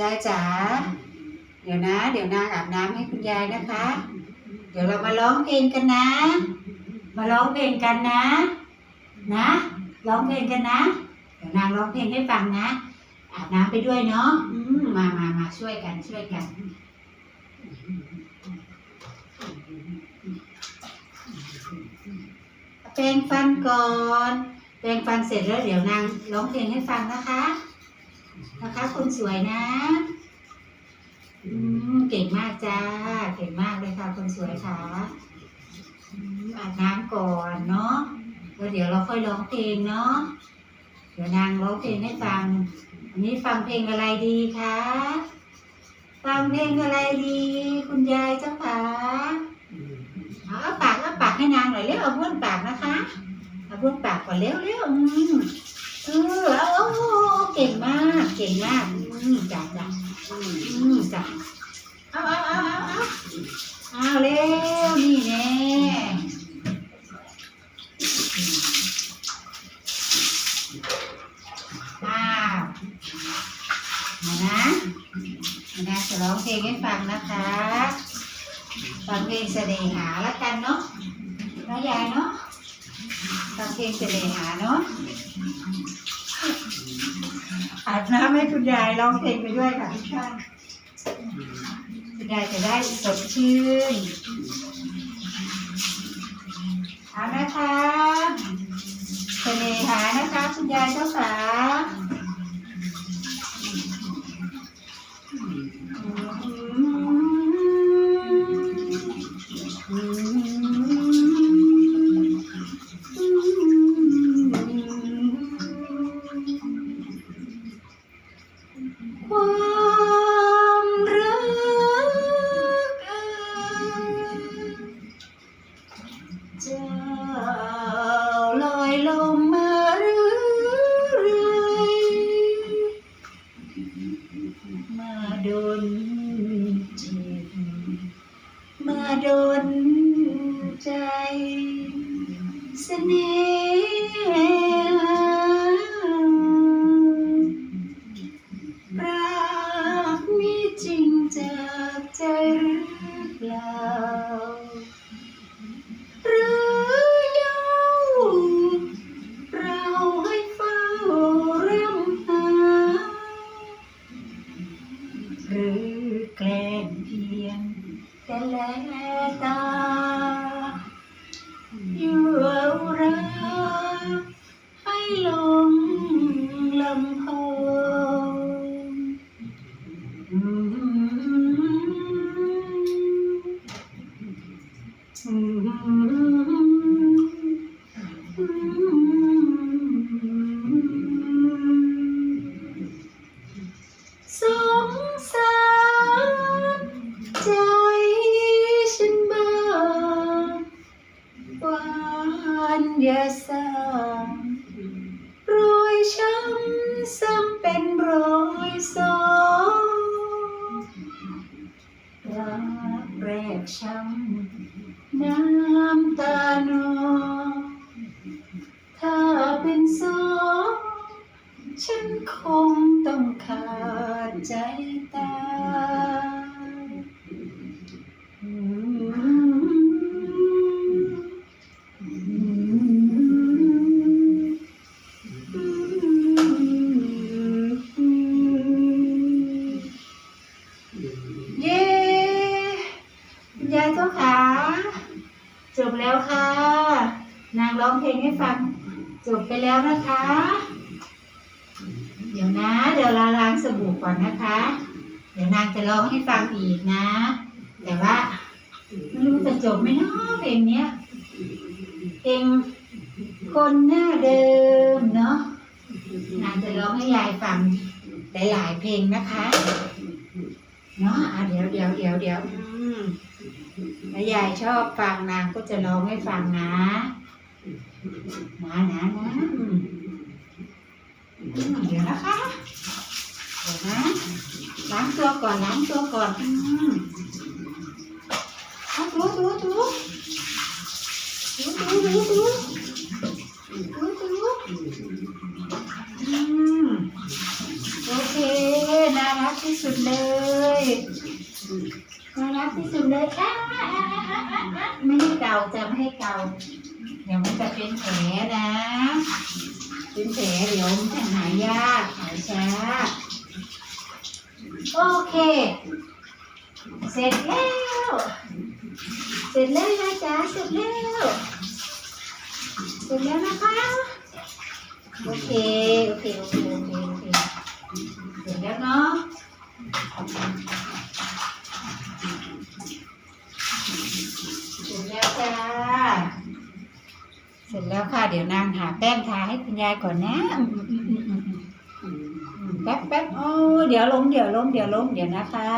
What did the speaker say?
ยายจ๋า เดี๋ยวนะ เดี๋ยวนางอาบน้ำให้คุณยายนะคะ เดี๋ยวเรามาร้องเพลงกันนะ มาร้องเพลงกันนะ นะ ร้องเพลงกันนะ เดี๋ยวนางร้องเพลงให้ฟังนะ อาบน้ำไปด้วยเนาะอืมมามามาช่วยกันช่วยกัน แปรงฟันก่อน แปรงฟันเสร็จแล้วเดี๋ยวนางร้องเพลงให้ฟังนะคะ นะคะ คนสวยนะเก่งมากจ้า เก่งมากเลยค่ะคนสวยค่ะอาบน้ำก่อนเนาะแล้วเดี๋ยวเราค่อยร้องเพลงเนาะเดี๋ยวนางร้องเพลงให้ฟังอันนี้ฟังเพลงอะไรดีคะฟังเพลงอะไรดี คุณยายเจ้าขาเอาเอาปากเอาปากให้นางหน่อยเร็วเอาบ้วนปากนะคะเอาบ้วนปากก่อนเร็วเร็วอืม เออเอาเอาเอาเก่งมาก เก่งมากอืมจ้ะจ้ะอืมจ้ะเอาเอาเอาเอาเอาเอาเร็วนี่แน่อ้าวมานะมานะจะร้องเพลงให้ฟังนะคะฟังเพลงเสน่หาละกันเนาะนาะยายเนาะฟังเพลงเสน่หาเนาะ อาบน้ำให้คุณยายร้องเพลงไปด้วยค่ะทุกท่านคุณยายจะได้สดชื่นเอานะคะเสน่หานะคะคุณยายเจ้าสาว เสน่หารักมีจริงจากใจหรือเปล่าหรือเย้าเราให้เฝ้ารำหาหรือแกล้งเพียงแต่แลตา Mm-hmm. ฉันคงต้องขาดใจตายอืมเย้คุณยายเจ้าขาจบแล้วค่ะ นางร้องเพลงให้ฟัง จบไปแล้วนะคะ ดี๋ยวนะ เดี๋ยวเราล้างสบู่ก่อนนะคะ เดี๋ยวนางจะร้องให้ฟังอีกนะ แต่ว่าไม่รู้จะจบไหมเนาะเพลงเนี้ยเพลงคนหน้าเดิมเนาะนางจะร้องให้ยายฟังหลายๆเพลงนะคะเนาะอะเดี๋ยวเดี๋ยวเดี๋ยวเดี๋ยวแล้วยายชอบฟังนางก็จะร้องให้ฟังนะนะนะนะ เดี๋ยวนะคะเดี๋ยวนะล้างตัวก่อนล้างตัวก่อนอืมเอาถูถูถูถูถูถูถูถูถูอืมโอเคน่ารักที่สุดเลยน่ารักที่สุดเลยอ้าอ้าอ้าอ้าอ้าอ้าไม่ให้เกาจะไม่ให้เกาเดี๋ยวมันจะเป็นแผลนะ เป็นแผลเดี๋ยวมันจะหายยากหายช้า โอเค เสร็จแล้ว เสร็จแล้วนะจ๊ะเสร็จแล้ว เสร็จแล้วนะคะ โอเค โอเค โอเค โอเคโอเคเสร็จแล้วเนาะเสร็จแล้วจ้า เสร็จแล้วค่ะเดี๋ยวนางหาแป้งทาให้คุณยายก่อนนะอืมอืมอืมอืมอืมอืมแป๊บแป๊บโอ้เดี๋ยวล้มเดี๋ยวล้มเดี๋ยวล้มเดี๋ยวนะคะ